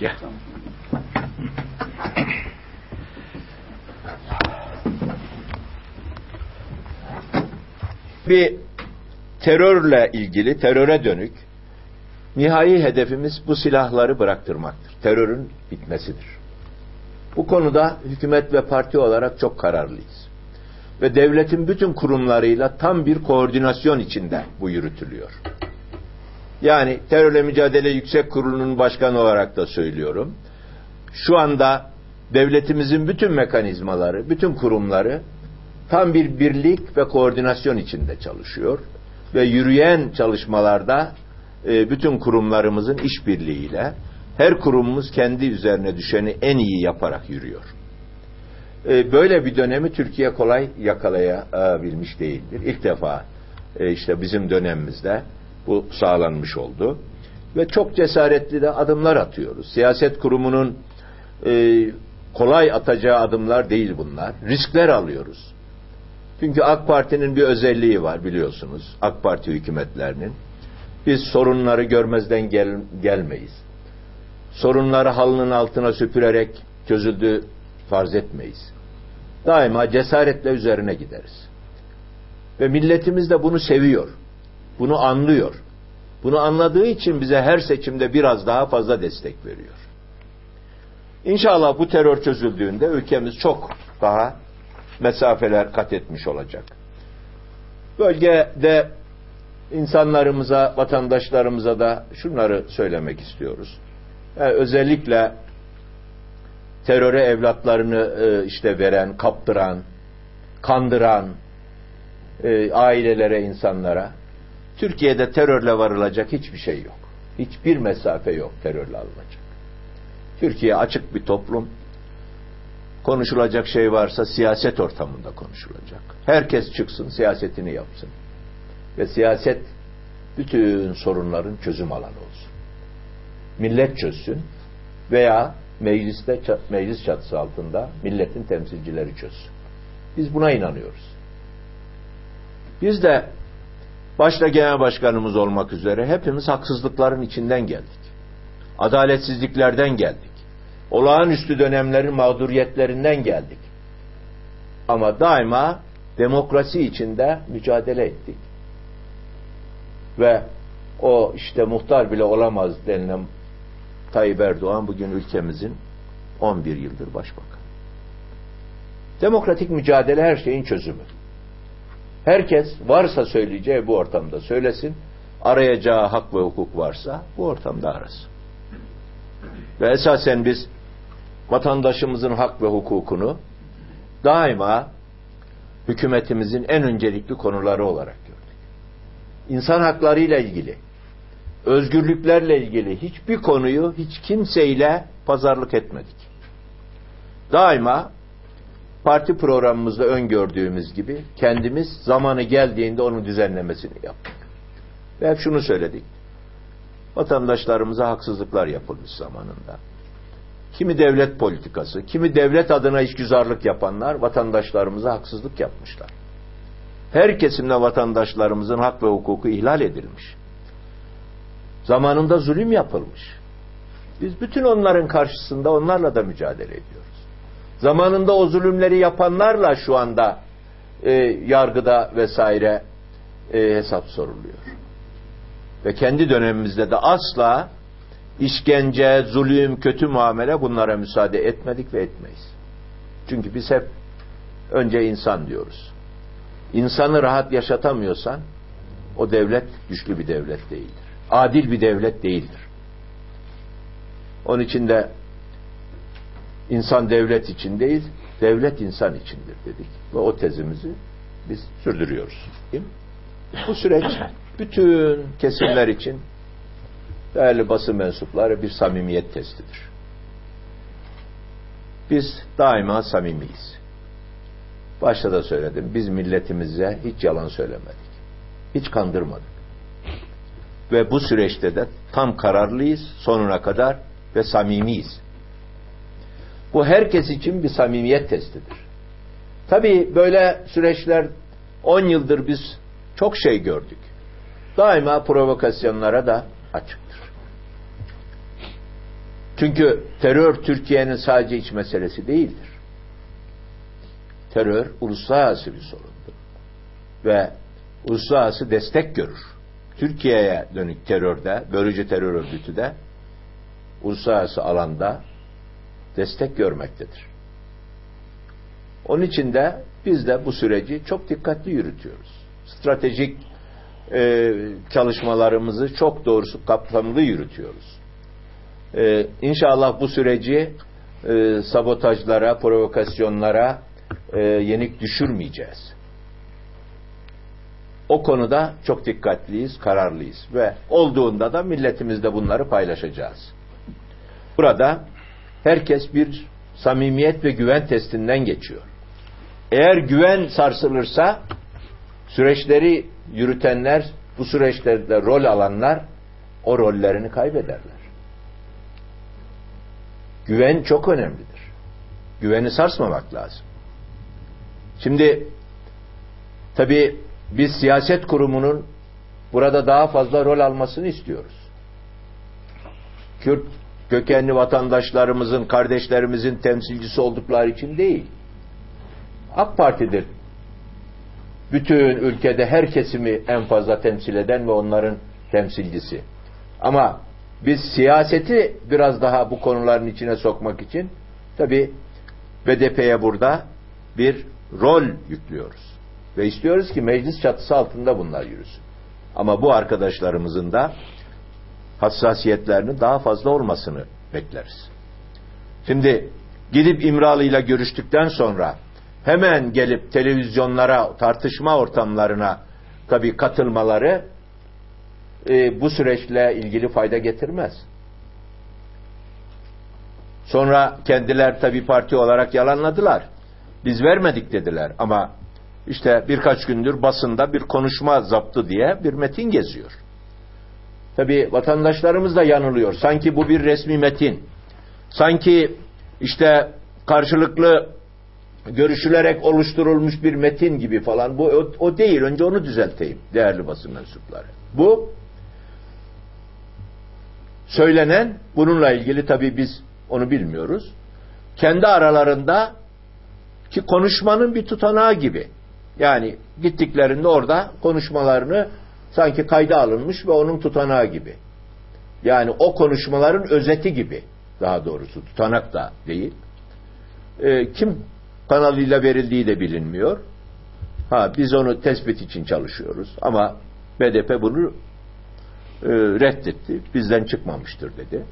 Gel. Bir terörle ilgili, teröre dönük nihai hedefimiz bu silahları bıraktırmaktır. Terörün bitmesidir. Bu konuda hükümet ve parti olarak çok kararlıyız. Ve devletin bütün kurumlarıyla tam bir koordinasyon içinde bu yürütülüyor. Yani terörle mücadele yüksek kurulunun başkanı olarak da söylüyorum. Şu anda devletimizin bütün mekanizmaları, bütün kurumları tam bir birlik ve koordinasyon içinde çalışıyor ve yürüyen çalışmalarda e, bütün kurumlarımızın işbirliğiyle her kurumumuz kendi üzerine düşeni en iyi yaparak yürüyor. E, böyle bir dönemi Türkiye kolay yakalayabilmiş değildir. İlk defa e, işte bizim dönemimizde bu sağlanmış oldu. Ve çok cesaretli de adımlar atıyoruz. Siyaset kurumunun kolay atacağı adımlar değil bunlar. Riskler alıyoruz. Çünkü AK Parti'nin bir özelliği var biliyorsunuz. AK Parti hükümetlerinin. Biz sorunları görmezden gel gelmeyiz. Sorunları halının altına süpürerek çözüldü farz etmeyiz. Daima cesaretle üzerine gideriz. Ve milletimiz de bunu seviyor. Bunu anlıyor. Bunu anladığı için bize her seçimde biraz daha fazla destek veriyor. İnşallah bu terör çözüldüğünde ülkemiz çok daha mesafeler kat etmiş olacak. Bölgede insanlarımıza, vatandaşlarımıza da şunları söylemek istiyoruz. Yani özellikle teröre evlatlarını e, işte veren, kaptıran, kandıran e, ailelere, insanlara Türkiye'de terörle varılacak hiçbir şey yok. Hiçbir mesafe yok terörle alınacak. Türkiye açık bir toplum. Konuşulacak şey varsa siyaset ortamında konuşulacak. Herkes çıksın, siyasetini yapsın. Ve siyaset bütün sorunların çözüm alanı olsun. Millet çözsün veya mecliste meclis çatısı altında milletin temsilcileri çözsün. Biz buna inanıyoruz. Biz de başta genel başkanımız olmak üzere hepimiz haksızlıkların içinden geldik. Adaletsizliklerden geldik. Olağanüstü dönemlerin mağduriyetlerinden geldik. Ama daima demokrasi içinde mücadele ettik. Ve o işte muhtar bile olamaz denilen Tayyip Erdoğan bugün ülkemizin 11 yıldır başbakan. Demokratik mücadele her şeyin çözümü. Herkes varsa söyleyeceği bu ortamda söylesin. Arayacağı hak ve hukuk varsa bu ortamda arasın. Ve esasen biz vatandaşımızın hak ve hukukunu daima hükümetimizin en öncelikli konuları olarak gördük. İnsan haklarıyla ilgili, özgürlüklerle ilgili hiçbir konuyu hiç kimseyle pazarlık etmedik. Daima parti programımızda öngördüğümüz gibi kendimiz zamanı geldiğinde onun düzenlemesini yaptık. Ve hep şunu söyledik. Vatandaşlarımıza haksızlıklar yapılmış zamanında. Kimi devlet politikası, kimi devlet adına işgüzarlık yapanlar vatandaşlarımıza haksızlık yapmışlar. Her kesimde vatandaşlarımızın hak ve hukuku ihlal edilmiş. Zamanında zulüm yapılmış. Biz bütün onların karşısında onlarla da mücadele ediyoruz. Zamanında o zulümleri yapanlarla şu anda e, yargıda vesaire e, hesap soruluyor. Ve kendi dönemimizde de asla işkence, zulüm, kötü muamele bunlara müsaade etmedik ve etmeyiz. Çünkü biz hep önce insan diyoruz. İnsanı rahat yaşatamıyorsan o devlet güçlü bir devlet değildir. Adil bir devlet değildir. Onun için de insan devlet için değil, devlet insan içindir dedik. Ve o tezimizi biz sürdürüyoruz. Değil mi? Bu süreç bütün kesimler için değerli basın mensupları bir samimiyet testidir. Biz daima samimiyiz. Başta da söyledim. Biz milletimize hiç yalan söylemedik. Hiç kandırmadık. Ve bu süreçte de tam kararlıyız sonuna kadar ve samimiyiz. Bu herkes için bir samimiyet testidir. Tabii böyle süreçler 10 yıldır biz çok şey gördük. Daima provokasyonlara da açık. Çünkü terör Türkiye'nin sadece iç meselesi değildir. Terör uluslararası bir sorundur. Ve uluslararası destek görür. Türkiye'ye dönük terörde, bölücü terör örgütü de uluslararası alanda destek görmektedir. Onun için de biz de bu süreci çok dikkatli yürütüyoruz. Stratejik e, çalışmalarımızı çok doğrusu kapsamlı yürütüyoruz. E, inşallah bu süreci e, sabotajlara, provokasyonlara e, yenik düşürmeyeceğiz. O konuda çok dikkatliyiz, kararlıyız ve olduğunda da milletimizle bunları paylaşacağız. Burada herkes bir samimiyet ve güven testinden geçiyor. Eğer güven sarsılırsa süreçleri yürütenler, bu süreçlerde rol alanlar o rollerini kaybederler. Güven çok önemlidir. Güveni sarsmamak lazım. Şimdi tabi biz siyaset kurumunun burada daha fazla rol almasını istiyoruz. Kürt kökenli vatandaşlarımızın, kardeşlerimizin temsilcisi oldukları için değil. AK Parti'dir. Bütün ülkede her kesimi en fazla temsil eden ve onların temsilcisi. Ama biz siyaseti biraz daha bu konuların içine sokmak için tabi BDP'ye burada bir rol yüklüyoruz. Ve istiyoruz ki meclis çatısı altında bunlar yürüsün. Ama bu arkadaşlarımızın da hassasiyetlerinin daha fazla olmasını bekleriz. Şimdi gidip İmralı ile görüştükten sonra hemen gelip televizyonlara, tartışma ortamlarına tabii katılmaları e, bu süreçle ilgili fayda getirmez. Sonra kendiler tabii parti olarak yalanladılar. Biz vermedik dediler ama işte birkaç gündür basında bir konuşma zaptı diye bir metin geziyor. Tabi vatandaşlarımız da yanılıyor. Sanki bu bir resmi metin. Sanki işte karşılıklı görüşülerek oluşturulmuş bir metin gibi falan. Bu o, o değil. Önce onu düzelteyim değerli basın mensupları. Bu söylenen bununla ilgili tabi biz onu bilmiyoruz. Kendi aralarında ki konuşmanın bir tutanağı gibi. Yani gittiklerinde orada konuşmalarını sanki kayda alınmış ve onun tutanağı gibi. Yani o konuşmaların özeti gibi daha doğrusu tutanak da değil. E, kim kanalıyla verildiği de bilinmiyor. Ha biz onu tespit için çalışıyoruz ama BDP bunu e, reddetti. Bizden çıkmamıştır dedi.